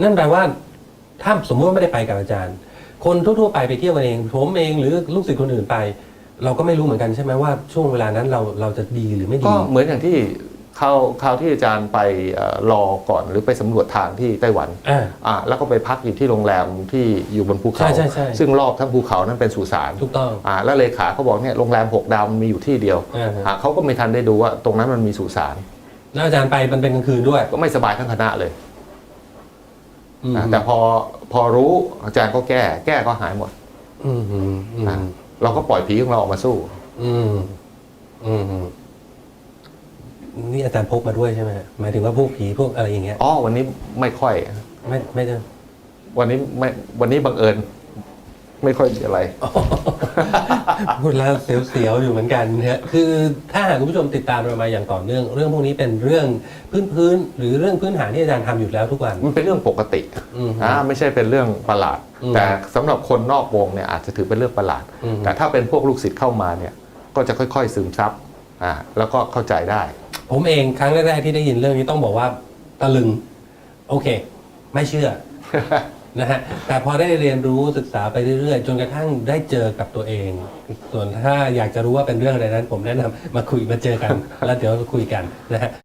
นั่นแปลว่าถ้าสมมติว่าไม่ได้ไปกับอาจารย์ คนทั่วๆไปไปเที่ยวกันเองผมเองหรือลูกศิษย์คนอื่นไป เราก็ไม่รู้เหมือนกันใช่ไหมว่าช่วงเวลานั้นเราเราจะดีหรือไม่ดีก็เหมือนอย่างที่คราวคราวที่อาจารย์ไปเอ่อรอก่อนหรือไปสำรวจทางที่ไต้หวันอ่าอ่าแล้วก็ไปพักอยู่ที่โรงแรมที่อยู่บนภูเขาใช่ใช่ใช่ซึ่งรอบทั้งภูเขานั้นเป็นสุสานถูกต้องอ่าแล้วเลขาเขาบอกเนี่ยโรงแรมหกดาวมีอยู่ที่เดียวอ่าฮะอ่าเขาก็ไม่ทันได้ดูว่าตรงนั้นมันมีสุสานแล้วอาจารย์ไปมันเป็นกลางคืนด้วย ก็ไม่สบายทั้งคณะเลย อืมอ่าแต่พอพอรู้อาจารย์ก็แก้ แก้ก็หายหมดอืมอืมอืมอ่าเราก็ปล่อยผีของเราออกมาสู้ อืมอืมอืมนี่อาจารย์พกมาด้วยใช่ไหมฮะหมายถึงว่าพวกผีพวกอะไรอย่างเงี้ยอ๋อวันนี้ไม่ค่อย ไม่ไม่ได้วันนี้ไม่วันนี้บังเอิญ ไม่ค่อยมีอะไร พูดแล้วเสียวๆอยู่เหมือนกันนะฮะคือถ้าหากคุณผู้ชมติดตามเรามาอย่างต่อเนื่อง เรื่องพวกนี้เป็นเรื่องพื้นๆหรือเรื่องพื้นฐานที่อาจารย์ทำอยู่แล้วทุกวัน มันเป็นเรื่องปกติอืม อ่าไม่ใช่เป็นเรื่องประหลาด อืมแต่สำหรับคนนอกวงเนี่ยอาจจะถือเป็นเรื่องประหลาด อืม แต่ถ้าเป็นพวกลูกศิษย์เข้ามาเนี่ยก็จะค่อย ๆ ซึมซับอ่าแล้วก็เข้าใจได้ ผมเองครั้งแรกๆที่ได้ยินเรื่องนี้ต้องบอกว่าตะลึง โอเค ไม่เชื่อ นะฮะแต่พอได้เรียนรู้ศึกษาไปเรื่อยๆ จนกระทั่งได้เจอกับตัวเอง ส่วนถ้าอยากจะรู้ว่าเป็นเรื่องอะไรนั้น ผมแนะนำมาคุยมาเจอกัน แล้วเดี๋ยวคุยกันนะฮะ